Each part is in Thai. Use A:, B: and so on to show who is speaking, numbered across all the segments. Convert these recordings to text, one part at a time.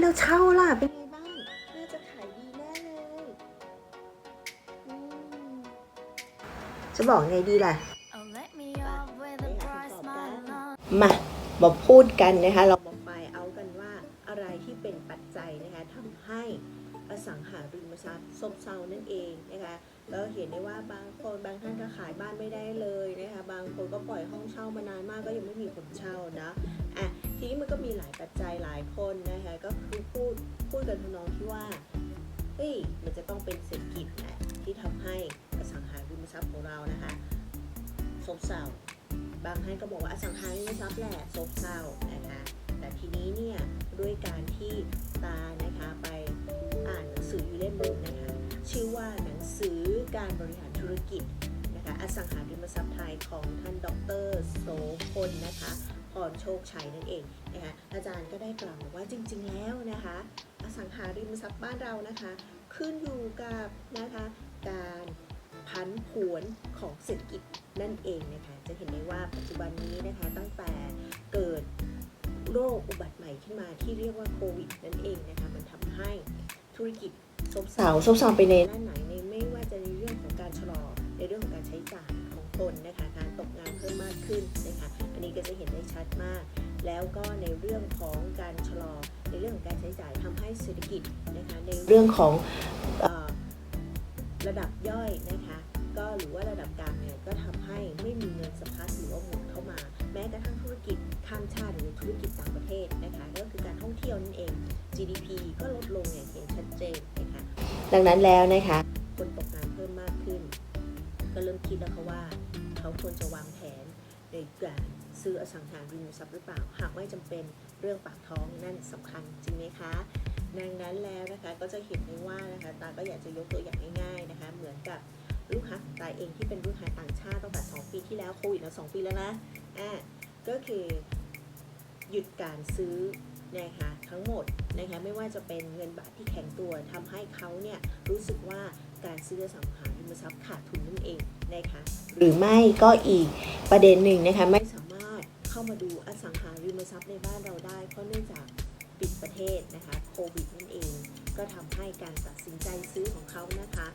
A: แล้วเช่าล่ะเป็นไงบ้าง น่าจะขายดีแน่เลยอืมจะบอกไงดีล่ะ
B: Oh, let me off with a bright smile on.
A: มามาพูดกันนะคะเรามาไฟเอากันว่าอะไรที่เป็นปัจจัยนะคะทำให้อสังหาริมทรัพย์ซบเซานั่นเองนะคะแล้วเห็นได้ว่าบางคนบางท่านก็ขายบ้านไม่ได้เลยนะคะบางคนก็ปล่อยห้องเช่ามานานมากก็ยังไม่มีคนเช่านะอะ ทีนี้มันก็มีหลายปัจจัยหลายคนนะคะก็คือพูดพูดกันทำนองที่ว่าเฮ้ยมันจะต้องเป็นเศรษฐกิจแหละที่ทำให้อสังหาริมทรัพย์ของเรานะคะซบเซาบางท่านก็บอกว่าอสังหาริมทรัพย์แหละซบเซานะคะแต่ทีนี้เนี่ยด้วยการที่ตานะคะไปอ่านหนังสืออยู่เล่มนึงนะคะชื่อว่าหนังสือการบริหารธุรกิจนะคะอสังหาริมทรัพย์ไทยของท่านดรโสพลนะคะ รโชคชัยนั่นเองนะคะอาจารย์ก็ได้กล่าวว่าจริง ๆ แล้วนะคะอสังหาริมทรัพย์บ้านเรานะคะ ขึ้นอยู่กับนะคะการพันผวนของเศรษฐกิจนั่นเองนะคะจะเห็นได้ว่าปัจจุบันนี้นะคะตั้งแต่เกิดโรคอุบัติใหม่ขึ้นมาที่เรียกว่าโควิดนั่นเองนะคะมันทำให้ธุรกิจซบเซาซบเซาไปในด้านไหนในไม่ว่าจะในเรื่องของการชะลอในเรื่องของการใช้จ่ายของคนนะคะการตกงานเพิ่มมากขึ้นนะคะ นนี้ก็จะเห็นได้ชัดมาก แล้วก็ในเรื่องของการชะลอในเรื่องของการใช้จ่ายทำให้เศรษฐกิจนะคะในเรื่องของเอ่อระดับย่อยนะคะก็หรือว่าระดับกลางเนี่ยก็ทำให้ไม่มีเงินสะพัดหรือว่าหมุนเข้ามา แม้กระทั่งธุรกิจข้ามชาติหรือธุรกิจต่างประเทศนะคะก็คือการท่องเที่ยวนั่นเอง GDP ก็ลดลงอย่างเห็นชัดเจนนะคะดังนั้นแล้วนะคะคนตกงานเพิ่มมากขึ้น ก็เริ่มคิดแล้วค่ะว่า เขาควรจะวางแผน ในการซื้ออสังหาริมทรัพย์หรือเปล่า หากไม่จำเป็นเรื่องปากท้องนั่นสำคัญจริงไหมคะดังนั้นแล้วนะคะก็จะเห็นได้ว่านะคะตาก็อยากจะยกตัวอย่างง่ายๆนะคะ เหมือนกับลูกค้าของตาเองที่เป็นลูกค้าต่างชาติตั้งแต่2ปีที่แล้วโควิดแล้ว2ปีแล้วนะอ่าก็คือหยุดการซื้อนะคะทั้งหมดนะคะไม่ว่าจะเป็นเงินบาทที่แข็งตัวทำให้เขาเนี่ยรู้สึกว่าการซื้ออสังหาริมทรัพย์ขาดทุนนั่นเองนะคะหรือไม่ก็อีก ประเด็นหนึ่งนะคะไม่สามารถเข้ามาดูอสังหาริมทรัพย์ในบ้านเราได้ เพราะเนื่องจากปิดประเทศนะคะโควิดนั่นเอง ก็ทำให้การตัดสินใจซื้อของเขานะคะ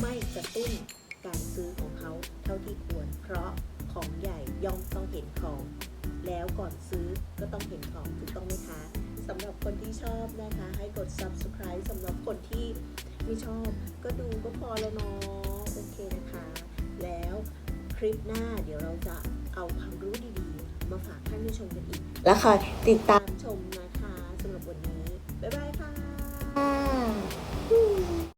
A: ไม่กระตุ้นการซื้อของเขาเท่าที่ควร เพราะของใหญ่ย่อมต้องเห็นของ แล้วก่อนซื้อก็ต้องเห็นของถูกต้องไหมคะสำหรับคนที่ชอบนะคะ ให้กด subscribe สำหรับคนที่ไม่ชอบ ก็ดูก็พอแล้วเนาะ ลิปหน้าเดี๋ยวเราจะเอาความรู้ดีๆ มาฝากท่านผู้ชมกันอีก และค่ะติดตามชม